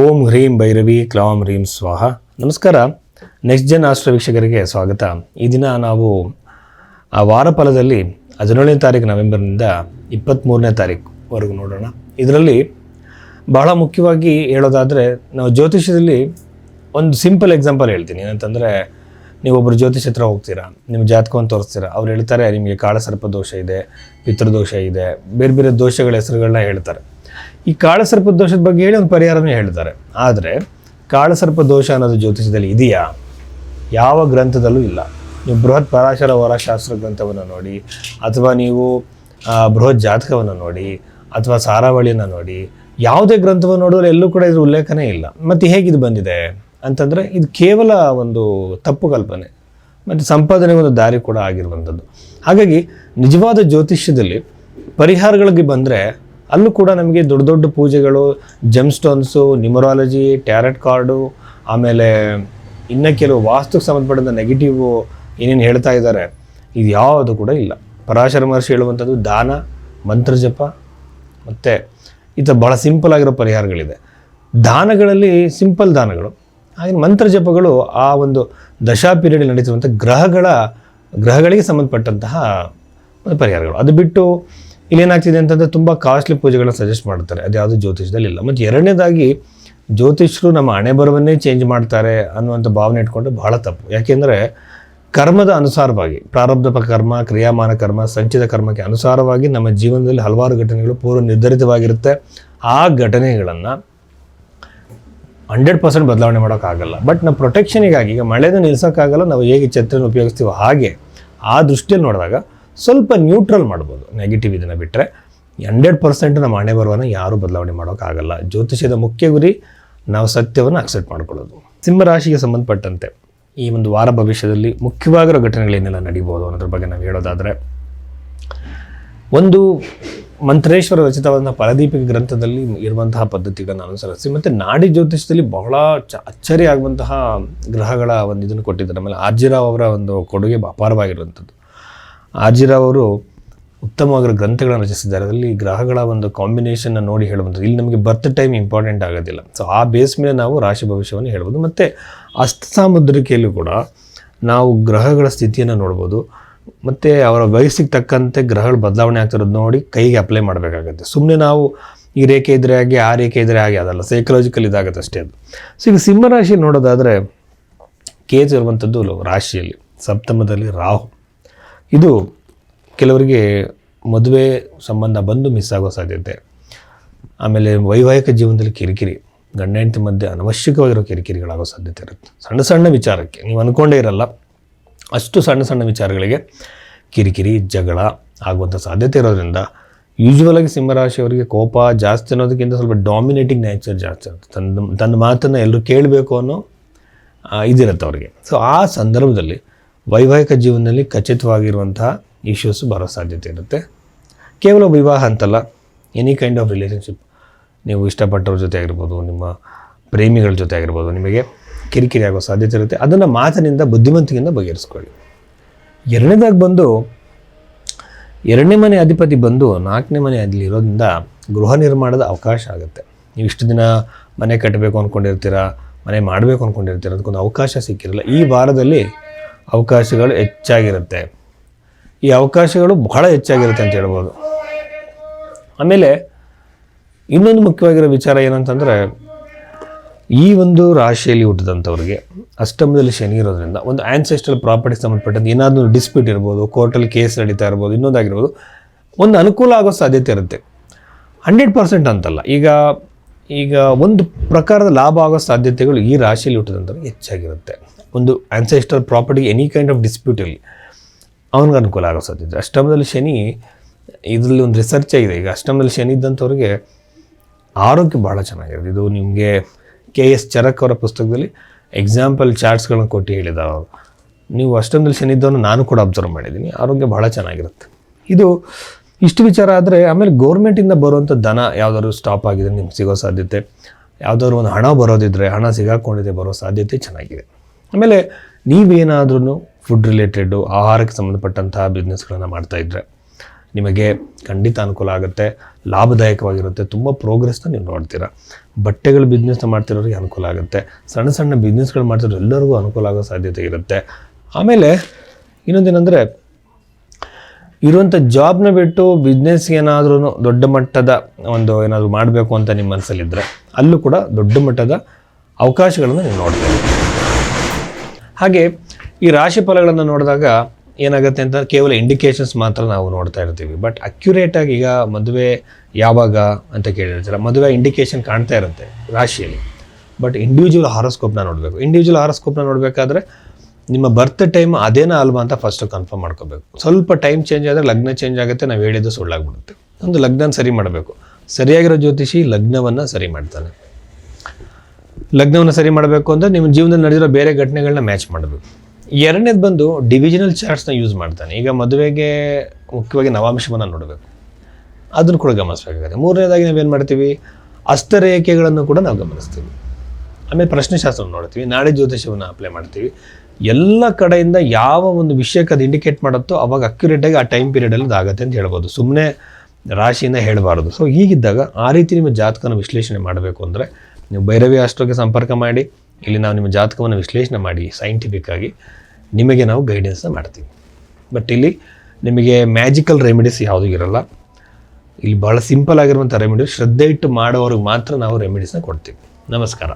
ಓಂ ಹ್ರೀಂ ಭೈರವಿ, ಕ್ಲಾಂ ಹ್ರೀಂ ಸ್ವಾಹ. ನಮಸ್ಕಾರ. Next Jan astral ವೀಕ್ಷಕರಿಗೆ ಸ್ವಾಗತ. ಈ ದಿನ ನಾವು ಆ ವಾರ ಫಲದಲ್ಲಿ ಹದಿನೇಳನೇ ತಾರೀಕು ನವೆಂಬರ್ನಿಂದ ಇಪ್ಪತ್ತ್ಮೂರನೇ ತಾರೀಕುವರೆಗೂ ನೋಡೋಣ. ಇದರಲ್ಲಿ ಬಹಳ ಮುಖ್ಯವಾಗಿ ಹೇಳೋದಾದರೆ, ನಾವು ಜ್ಯೋತಿಷ್ಯದಲ್ಲಿ ಒಂದು ಸಿಂಪಲ್ ಎಕ್ಸಾಂಪಲ್ ಹೇಳ್ತೀನಿ. ಏನಂತಂದರೆ ನೀವೊಬ್ಬರು ಜ್ಯೋತಿಷ್ ಹತ್ರ ಹೋಗ್ತೀರಾ, ನಿಮ್ಮ ಜಾತಕವನ್ನು ತೋರಿಸ್ತೀರಾ, ಅವ್ರು ಹೇಳ್ತಾರೆ, ನಿಮಗೆ ಕಾಳಸರ್ಪ ದೋಷ ಇದೆ, ಪಿತೃದೋಷ ಇದೆ ಬೇರೆ ಬೇರೆ ದೋಷಗಳ ಹೆಸರುಗಳನ್ನ ಹೇಳ್ತಾರೆ. ಈ ಕಾಳಸರ್ಪ ದೋಷದ ಬಗ್ಗೆ ಹೇಳಿ ಒಂದು ಪರಿಹಾರನೇ ಹೇಳ್ತಾರೆ. ಆದರೆ, ಕಾಳಸರ್ಪ ದೋಷ ಅನ್ನೋದು ಜ್ಯೋತಿಷದಲ್ಲಿ ಇದೆಯಾ? ಯಾವ ಗ್ರಂಥದಲ್ಲೂ ಇಲ್ಲ. ನೀವು ಬೃಹತ್ ಪರಾಶರ ವರಶಾಸ್ತ್ರ ಗ್ರಂಥವನ್ನು ನೋಡಿ, ಅಥವಾ ನೀವು ಬೃಹತ್ ಜಾತಕವನ್ನು ನೋಡಿ, ಅಥವಾ ಸಾರಾವಳಿಯನ್ನು ನೋಡಿ, ಯಾವುದೇ ಗ್ರಂಥವನ್ನು ನೋಡಿದ್ರೆ ಎಲ್ಲೂ ಕೂಡ ಇದ್ರ ಉಲ್ಲೇಖನೇ ಇಲ್ಲ. ಮತ್ತು ಹೇಗಿದು ಬಂದಿದೆ? ಅಂತಂದರೆ, ಇದು ಕೇವಲ ಒಂದು ತಪ್ಪು ಕಲ್ಪನೆ. ಮತ್ತು ಸಂಪಾದನೆ ಒಂದು ದಾರಿ ಕೂಡ ಆಗಿರುವಂಥದ್ದು. ಹಾಗಾಗಿ, ನಿಜವಾದ ಜ್ಯೋತಿಷ್ಯದಲ್ಲಿ ಪರಿಹಾರಗಳಿಗೆ ಬಂದರೆ ಅಲ್ಲೂ ಕೂಡ ನಮಗೆ ದೊಡ್ಡ ದೊಡ್ಡ ಪೂಜೆಗಳು gem stones numerology tarot card ಆಮೇಲೆ ಇನ್ನು ಕೆಲವು ವಾಸ್ತುಕ್ಕೆ ಸಂಬಂಧಪಟ್ಟಂಥ ನೆಗೆಟಿವ್ ಏನೇನು ಹೇಳ್ತಾ ಇದ್ದಾರೆ, ಇದು ಯಾವುದು ಕೂಡ ಇಲ್ಲ. ಪರಾಶರ ಮಹರ್ಷಿ ಹೇಳುವಂಥದ್ದು ದಾನ ಮಂತ್ರಜಪ ಮತ್ತು ಈ ಥರ ಭಾಳ ಸಿಂಪಲ್ ಆಗಿರೋ ಪರಿಹಾರಗಳಿದೆ. ದಾನಗಳಲ್ಲಿ ಸಿಂಪಲ್ ದಾನಗಳು, ಹಾಗೆ ಮಂತ್ರ ಜಪಗಳು ಆ ಒಂದು ದಶಾ ಪೀರಿಯಡ್ ನಡೀತಿರುವಂಥ ಗ್ರಹಗಳ, ಗ್ರಹಗಳಿಗೆ ಸಂಬಂಧಪಟ್ಟಂತಹ ಪರಿಹಾರಗಳು. ಅದು ಬಿಟ್ಟು ಇಲ್ಲೇನಾಗ್ತಿದೆ ಅಂತಂದರೆ ತುಂಬ ಕಾಸ್ಟ್ಲಿ ಪೂಜೆಗಳನ್ನ ಸಜೆಸ್ಟ್ ಮಾಡ್ತಾರೆ. ಅದು ಯಾವುದು ಜ್ಯೋತಿಷದಲ್ಲಿ ಇಲ್ಲ. ಮತ್ತು ಎರಡನೇದಾಗಿ ಜ್ಯೋತಿಷರು ನಮ್ಮ ಹಣೆ ಬರವನ್ನೇ ಚೇಂಜ್ ಮಾಡ್ತಾರೆ ಅನ್ನುವಂಥ ಭಾವನೆ ಇಟ್ಕೊಂಡು ಬಹಳ ತಪ್ಪು. ಯಾಕೆಂದರೆ ಕರ್ಮದ ಅನುಸಾರವಾಗಿ ಪ್ರಾರಬ್ಧ ಕರ್ಮ, ಕ್ರಿಯಾಮಾನ ಕರ್ಮ, ಸಂಚಿತ ಕರ್ಮಕ್ಕೆ ಅನುಸಾರವಾಗಿ ನಮ್ಮ ಜೀವನದಲ್ಲಿ ಹಲವಾರು ಘಟನೆಗಳು ಪೂರ್ವ ನಿರ್ಧರಿತವಾಗಿರುತ್ತೆ. ಆ ಘಟನೆಗಳನ್ನು ಹಂಡ್ರೆಡ್ ಪರ್ಸೆಂಟ್ ಬದಲಾವಣೆ ಮಾಡೋಕ್ಕಾಗಲ್ಲ. ಬಟ್ ನಮ್ಮ ಪ್ರೊಟೆಕ್ಷನಿಗಾಗಿ ಈಗ ಮಳೆನ ನಿಲ್ಸೋಕ್ಕಾಗಲ್ಲ, ನಾವು ಹೇಗೆ ಛತ್ರನ ಉಪಯೋಗಿಸ್ತೀವೋ ಹಾಗೆ ಆ ದೃಷ್ಟಿಯಲ್ಲಿ ನೋಡಿದಾಗ ಸ್ವಲ್ಪ ನ್ಯೂಟ್ರಲ್ ಮಾಡ್ಬೋದು. ನೆಗೆಟಿವ್ ಇದನ್ನು ಬಿಟ್ಟರೆ ಹಂಡ್ರೆಡ್ ಪರ್ಸೆಂಟ್ ನಮ್ಮ ಹಣೆ ಬರುವನ್ನು ಯಾರೂ ಬದಲಾವಣೆ ಮಾಡೋಕ್ಕಾಗಲ್ಲ ಜ್ಯೋತಿಷ್ಯದ ಮುಖ್ಯ ಗುರಿ ನಾವು ಸತ್ಯವನ್ನು ಅಕ್ಸೆಪ್ಟ್ ಮಾಡ್ಕೊಳ್ಳೋದು. ಸಿಂಹರಾಶಿಗೆ ಸಂಬಂಧಪಟ್ಟಂತೆ ಈ ಒಂದು ವಾರ ಭವಿಷ್ಯದಲ್ಲಿ ಮುಖ್ಯವಾಗಿರೋ ಘಟನೆಗಳೇನೆಲ್ಲ ನಡೀಬೋದು ಅನ್ನೋದ್ರ ಬಗ್ಗೆ ನಾವು ಹೇಳೋದಾದರೆ, ಒಂದು ಮಂತ್ರೇಶ್ವರ ರಚಿತವಾದ ಪರದೀಪಿಕ ಗ್ರಂಥದಲ್ಲಿ ಇರುವಂತಹ ಪದ್ಧತಿಗಳನ್ನು ಅನುಸರಿಸಿ ಮತ್ತು ನಾಡಿ ಜ್ಯೋತಿಷ್ಯದಲ್ಲಿ ಬಹಳ ಚ ಅಚ್ಚರಿ ಆಗುವಂತಹ ಗ್ರಹಗಳ ಒಂದು ಇದನ್ನು ಕೊಟ್ಟಿದ್ದಾರೆ. ಆಮೇಲೆ ಆರ್ಜಿರಾವ್ ಅವರ ಒಂದು ಕೊಡುಗೆ ಅಪಾರವಾಗಿರುವಂಥದ್ದು. ಆರ್ಜಿರಾವ್ ಅವರು ಉತ್ತಮವಾಗಿರೋ ಗ್ರಂಥಗಳನ್ನು ರಚಿಸಿದ್ದಾರೆ. ಅದರಲ್ಲಿ ಗ್ರಹಗಳ ಒಂದು ಕಾಂಬಿನೇಷನ್ನ ನೋಡಿ ಹೇಳುವಂಥದ್ದು ಇಲ್ಲಿ ನಮಗೆ ಬರ್ತ್ ಟೈಮ್ ಇಂಪಾರ್ಟೆಂಟ್ ಆಗೋದಿಲ್ಲ. ಸೊ ಆ ಬೇಸ್ ಮೇಲೆ ನಾವು ರಾಶಿ ಭವಿಷ್ಯವನ್ನು ಹೇಳ್ಬೋದು. ಮತ್ತು ಅಸ್ತ ಸಾಮುದ್ರಿಕೆಯಲ್ಲೂ ಕೂಡ ನಾವು ಗ್ರಹಗಳ ಸ್ಥಿತಿಯನ್ನು ನೋಡ್ಬೋದು. ಮತ್ತು ಅವರ ವಯಸ್ಸಿಗೆ ತಕ್ಕಂತೆ ಗ್ರಹಗಳು ಬದಲಾವಣೆ ಆಗ್ತಿರೋದು ನೋಡಿ ಕೈಗೆ ಅಪ್ಲೈ ಮಾಡಬೇಕಾಗುತ್ತೆ. ಸುಮ್ಮನೆ ನಾವು ಈ ರೇಖೆ ಇದ್ರೆ ಹಾಗೆ ಆ ರೇಖೆ ಇದ್ದರೆ ಹಾಗೆ ಅದಲ್ಲ. ಸೈಕಲಾಜಿಕಲ್ ಇದಾಗುತ್ತೆ ಅಷ್ಟೇ ಅದು. ಸೊ ಈಗ ಸಿಂಹರಾಶಿ ನೋಡೋದಾದರೆ ಕೇತು ಇರುವಂಥದ್ದು ರಾಶಿಯಲ್ಲಿ. ಸಪ್ತಮದಲ್ಲಿ ರಾಹು. ಇದು ಕೆಲವರಿಗೆ ಮದುವೆ ಸಂಬಂಧ ಬಂದು ಮಿಸ್ ಆಗೋ ಸಾಧ್ಯತೆ. ಆಮೇಲೆ ವೈವಾಹಿಕ ಜೀವನದಲ್ಲಿ ಕಿರಿಕಿರಿ, ಗಂಡ ಹೆಂಡತಿ ಮಧ್ಯೆ ಅನವಶ್ಯಕವಾಗಿರೋ ಕಿರಿಕಿರಿಗಳಾಗೋ ಸಾಧ್ಯತೆ ಇರುತ್ತೆ. ಸಣ್ಣ ಸಣ್ಣ ವಿಚಾರಕ್ಕೆ, ನೀವು ಅಂದ್ಕೊಂಡೇ ಇರಲ್ಲ. ಅಷ್ಟು ಸಣ್ಣ ಸಣ್ಣ ವಿಚಾರಗಳಿಗೆ ಕಿರಿಕಿರಿ, ಜಗಳ ಆಗುವಂಥ ಸಾಧ್ಯತೆ ಇರೋದ್ರಿಂದ ಯೂಶ್ವಲಾಗಿ ಸಿಂಹರಾಶಿಯವರಿಗೆ ಕೋಪ ಜಾಸ್ತಿ ಅನ್ನೋದಕ್ಕಿಂತ ಸ್ವಲ್ಪ ಡಾಮಿನೇಟಿಂಗ್ ನ್ಯಾಚರ್ ಜಾಸ್ತಿ ಇರುತ್ತೆ. ತನ್ನ ತನ್ನ ಮಾತನ್ನು ಎಲ್ಲರೂ ಕೇಳಬೇಕು ಅನ್ನೋ ಇದಿರುತ್ತೆ ಅವರಿಗೆ. ಸೊ ಆ ಸಂದರ್ಭದಲ್ಲಿ ವೈವಾಹಿಕ ಜೀವನದಲ್ಲಿ ಖಚಿತವಾಗಿರುವಂತಹ ಇಶ್ಯೂಸ್ ಬರೋ ಸಾಧ್ಯತೆ ಇರುತ್ತೆ. ಕೇವಲ ವಿವಾಹ ಅಂತಲ್ಲ ಎನಿ ಕೈಂಡ್ ಆಫ್ ರಿಲೇಷನ್ಶಿಪ್ ನೀವು ಇಷ್ಟಪಟ್ಟವ್ರ ಜೊತೆ ಆಗಿರ್ಬೋದು, ನಿಮ್ಮ ಪ್ರೇಮಿಗಳ ಜೊತೆ ಆಗಿರ್ಬೋದು, ನಿಮಗೆ ಕಿರಿಕಿರಿ ಆಗೋ ಸಾಧ್ಯತೆ ಇರುತ್ತೆ. ಅದನ್ನು ಮಾತಿನಿಂದ ಬುದ್ಧಿವಂತಿಕೆಯಿಂದ ಬಗೆಹರಿಸ್ಕೊಳ್ಳಿ. ಎರಡನೇದಾಗಿ ಬಂದು, ಎರಡನೇ ಮನೆ ಅಧಿಪತಿ ಬಂದು ನಾಲ್ಕನೇ ಮನೆ ಅಲ್ಲಿ ಇರೋದ್ರಿಂದ ಗೃಹ ನಿರ್ಮಾಣದ ಅವಕಾಶ ಆಗುತ್ತೆ. ನೀವು ಇಷ್ಟು ದಿನ ಮನೆ ಕಟ್ಟಬೇಕು ಅಂದ್ಕೊಂಡಿರ್ತೀರ ಮನೆ ಮಾಡಬೇಕು ಅಂದ್ಕೊಂಡಿರ್ತೀರ ಅದಕ್ಕೊಂದು ಅವಕಾಶ ಸಿಕ್ಕಿರಲ್ಲ. ಈ ವಾರದಲ್ಲಿ ಅವಕಾಶಗಳು ಹೆಚ್ಚಾಗಿರುತ್ತೆ. ಈ ಅವಕಾಶಗಳು ಬಹಳ ಹೆಚ್ಚಾಗಿರುತ್ತೆ ಅಂತ ಹೇಳ್ಬೋದು. ಆಮೇಲೆ ಇನ್ನೊಂದು ಮುಖ್ಯವಾಗಿರೋ ವಿಚಾರ ಏನಂತಂದರೆ, ಈ ಒಂದು ರಾಶಿಯಲ್ಲಿ ಹುಟ್ಟಿದಂಥವ್ರಿಗೆ ಅಷ್ಟಮದಲ್ಲಿ ಶನಿ ಇರೋದ್ರಿಂದ ಒಂದು ಆ್ಯನ್ಸೆಸ್ಟ್ರಲ್ ಪ್ರಾಪರ್ಟಿ ಸಂಬಂಧಪಟ್ಟಂತೆ ಏನಾದರೂ ಡಿಸ್ಪ್ಯೂಟ್ ಇರ್ಬೋದು ಕೋರ್ಟಲ್ಲಿ ಕೇಸ್ ನಡೀತಾ ಇರ್ಬೋದು, ಇನ್ನೊಂದಾಗಿರ್ಬೋದು, ಒಂದು ಅನುಕೂಲ ಆಗೋ ಸಾಧ್ಯತೆ ಇರುತ್ತೆ. ಹಂಡ್ರೆಡ್ ಪರ್ಸೆಂಟ್ ಅಂತಲ್ಲ. ಈಗ ಈಗ ಒಂದು ಪ್ರಕಾರದ ಲಾಭ ಆಗೋ ಸಾಧ್ಯತೆಗಳು ಈ ರಾಶಿಯಲ್ಲಿ ಹುಟ್ಟಿದಂಥವ್ರಿಗೆ ಹೆಚ್ಚಾಗಿರುತ್ತೆ. ಒಂದು ancestral property any kind of ಡಿಸ್ಪ್ಯೂಟಲ್ಲಿ ಅವನಿಗೆ ಅನುಕೂಲ ಆಗೋ ಸಾಧ್ಯತೆ ಅಷ್ಟಮದಲ್ಲಿ ಶನಿ, ಇದರಲ್ಲಿ ಒಂದು ರಿಸರ್ಚ್ ಆಗಿದೆ. ಈಗ ಅಷ್ಟಮದಲ್ಲಿ ಶನಿ ಇದ್ದಂಥವ್ರಿಗೆ ಆರೋಗ್ಯ ಭಾಳ ಚೆನ್ನಾಗಿರುತ್ತೆ ಇದು ನಿಮಗೆ ಕೆ ಎಸ್ ಚರಕ್ ಅವರ ಪುಸ್ತಕದಲ್ಲಿ ಎಕ್ಸಾಂಪಲ್ ಚಾರ್ಟ್ಸ್ಗಳನ್ನ ಕೊಟ್ಟು ಹೇಳಿದ ಅವರು. ನೀವು ಅಷ್ಟಮದಲ್ಲಿ ಶನಿ ಇದ್ದವನು ನಾನು ಕೂಡ ಅಬ್ಸರ್ವ್ ಮಾಡಿದ್ದೀನಿ. ಆರೋಗ್ಯ ಭಾಳ ಚೆನ್ನಾಗಿರುತ್ತೆ. ಇದು ಇಷ್ಟು ವಿಚಾರ ಆದರೆ ಆಮೇಲೆ ಗೌರ್ಮೆಂಟಿಂದ ಬರುವಂಥ ದನ ಯಾವ್ದಾದ್ರು ಸ್ಟಾಪ್ ಆಗಿದೆ ನಿಮ್ಗೆ ಸಿಗೋ ಸಾಧ್ಯತೆ. ಯಾವುದಾದ್ರು ಒಂದು ಹಣ ಬರೋದಿದ್ರೆ ಹಣ ಸಿಗಾಕೊಂಡಿದೆ ಬರೋ ಸಾಧ್ಯತೆ ಚೆನ್ನಾಗಿದೆ. ಆಮೇಲೆ ನೀವೇನಾದ್ರೂ ಫುಡ್ ರಿಲೇಟೆಡು ಆಹಾರಕ್ಕೆ ಸಂಬಂಧಪಟ್ಟಂತಹ ಬಿಸ್ನೆಸ್ಗಳನ್ನು ಮಾಡ್ತಾಯಿದ್ರೆ ನಿಮಗೆ ಖಂಡಿತ ಅನುಕೂಲ ಆಗುತ್ತೆ, ಲಾಭದಾಯಕವಾಗಿರುತ್ತೆ, ತುಂಬ ಪ್ರೋಗ್ರೆಸ್ನ ನೀವು ನೋಡ್ತೀರಾ. ಬಟ್ಟೆಗಳು ಬಿಸ್ನೆಸ್ನ ಮಾಡ್ತಿರೋರಿಗೆ ಅನುಕೂಲ ಆಗುತ್ತೆ, ಸಣ್ಣ ಸಣ್ಣ ಬಿಸ್ನೆಸ್ಗಳು ಮಾಡ್ತಿರೋ ಎಲ್ಲರಿಗೂ ಅನುಕೂಲ ಆಗೋ ಸಾಧ್ಯತೆ ಇರುತ್ತೆ. ಆಮೇಲೆ ಇನ್ನೊಂದೇನೆಂದರೆ ಇರುವಂಥ ಜಾಬ್ನ ಬಿಟ್ಟು ಬಿಸ್ನೆಸ್ ಏನಾದ್ರೂ ದೊಡ್ಡ ಮಟ್ಟದ ಒಂದು ಏನಾದರೂ ಮಾಡಬೇಕು ಅಂತ ನಿಮ್ಮ ಮನಸ್ಸಲ್ಲಿದ್ದರೆ ಅಲ್ಲೂ ಕೂಡ ದೊಡ್ಡ ಮಟ್ಟದ ಅವಕಾಶಗಳನ್ನು ನೀವು ನೋಡ್ತೀರಿ. ಹಾಗೆ ಈ ರಾಶಿ ಫಲಗಳನ್ನು ನೋಡಿದಾಗ ಏನಾಗುತ್ತೆ ಅಂತ ಕೇವಲ ಇಂಡಿಕೇಶನ್ಸ್ ಮಾತ್ರ ನಾವು ನೋಡ್ತಾ ಇರ್ತೀವಿ. ಬಟ್ ಅಕ್ಯುರೇಟಾಗಿ ಈಗ ಮದುವೆ ಯಾವಾಗ ಅಂತ ಕೇಳಿರ್ತೀರ? ಮದುವೆ ಇಂಡಿಕೇಶನ್ ಕಾಣ್ತಾ ಇರುತ್ತೆ ರಾಶಿಯಲ್ಲಿ. ಬಟ್ ಇಂಡಿವಿಜುವಲ್ ಹಾರೋಸ್ಕೋಪ್ನ ನೋಡಬೇಕು. ಇಂಡಿವಿಜುವಲ್ ಹಾರೋಸ್ಕೋಪ್ನ ನೋಡಬೇಕಾದ್ರೆ ನಿಮ್ಮ ಬರ್ತ್ ಟೈಮ್ ಅದೇನಾ ಅಲ್ವಾ ಅಂತ ಫಸ್ಟ್ ಕನ್ಫರ್ಮ್ ಮಾಡ್ಕೋಬೇಕು. ಸ್ವಲ್ಪ ಟೈಮ್ ಚೇಂಜ್ ಆದರೆ ಲಗ್ನ ಚೇಂಜ್ ಆಗುತ್ತೆ, ನಾವು ಹೇಳಿದ್ದು ಸುಳ್ಳಾಗ್ಬಿಡುತ್ತೆ. ಒಂದು ಲಗ್ನ ಸರಿ ಮಾಡಬೇಕು. ಸರಿಯಾಗಿರೋ ಜ್ಯೋತಿಷಿ ಲಗ್ನವನ್ನು ಸರಿ ಮಾಡ್ತಾನೆ. ಲಗ್ನವನ್ನು ಸರಿ ಮಾಡಬೇಕು ಅಂದರೆ ನಿಮ್ಮ ಜೀವನದಲ್ಲಿ ನಡೆದಿರೋ ಬೇರೆ ಘಟನೆಗಳನ್ನ ಮ್ಯಾಚ್ ಮಾಡಬೇಕು. ಎರಡನೇದು ಬಂದು ಡಿವಿಜನಲ್ ಚಾರ್ಟ್ಸ್ನ ಯೂಸ್ ಮಾಡ್ತಾನೆ. ಈಗ ಮದುವೆಗೆ ಮುಖ್ಯವಾಗಿ ನವಾಂಶವನ್ನು ನೋಡಬೇಕು. ಅದನ್ನು ಕೂಡ ಗಮನಿಸಬೇಕಾಗುತ್ತೆ. ಮೂರನೇದಾಗಿ ನಾವೇನು ಮಾಡ್ತೀವಿ? ಅಸ್ತರೇಖೆಗಳನ್ನು ಕೂಡ ನಾವು ಗಮನಿಸ್ತೀವಿ. ಆಮೇಲೆ ಪ್ರಶ್ನೆಶಾಸ್ತ್ರ ನೋಡ್ತೀವಿ. ನಾಳೆ ಜ್ಯೋತಿಷವನ್ನು ಅಪ್ಲೈ ಮಾಡ್ತೀವಿ. ಎಲ್ಲ ಕಡೆಯಿಂದ ಯಾವ ಒಂದು ವಿಷಯಕ್ಕೆ ಅದು ಇಂಡಿಕೇಟ್ ಮಾಡುತ್ತೋ ಅವಾಗ ಅಕ್ಯುರೇಟಾಗಿ ಆ ಟೈಮ್ ಪೀರಿಯಡಲ್ಲಿ ಅದು ಆಗುತ್ತೆ ಅಂತ ಹೇಳ್ಬೋದು. ಸುಮ್ಮನೆ ರಾಶಿಯಿಂದ ಹೇಳಬಾರ್ದು. ಸೊ ಹೀಗಿದ್ದಾಗ ಆ ರೀತಿ ನಿಮ್ಮ ಜಾತಕನ ವಿಶ್ಲೇಷಣೆ ಮಾಡಬೇಕು ಅಂದರೆ ನೀವು ಭೈರವಿ ಆಸ್ಟ್ರೋಗೆ ಸಂಪರ್ಕ ಮಾಡಿ, ಇಲ್ಲಿ ನಾವು ನಿಮ್ಮ ಜಾತಕವನ್ನು ವಿಶ್ಲೇಷಣೆ ಮಾಡಿ ಸೈಂಟಿಫಿಕ್ ಆಗಿ ನಿಮಗೆ ನಾವು ಗೈಡೆನ್ಸ್ನ ಮಾಡ್ತೀವಿ. ಬಟ್ ಇಲ್ಲಿ ನಿಮಗೆ ಮ್ಯಾಜಿಕಲ್ ರೆಮಿಡೀಸ್ ಯಾವುದೂ ಇರಲ್ಲ. ಇಲ್ಲಿ ಭಾಳ ಸಿಂಪಲ್ ಆಗಿರುವಂಥ ರೆಮಿಡಿ ಶ್ರದ್ಧೆ ಇಟ್ಟು ಮಾಡೋವ್ರಿಗೆ ಮಾತ್ರ ನಾವು ರೆಮಿಡೀಸ್ನ ಕೊಡ್ತೀವಿ. ನಮಸ್ಕಾರ.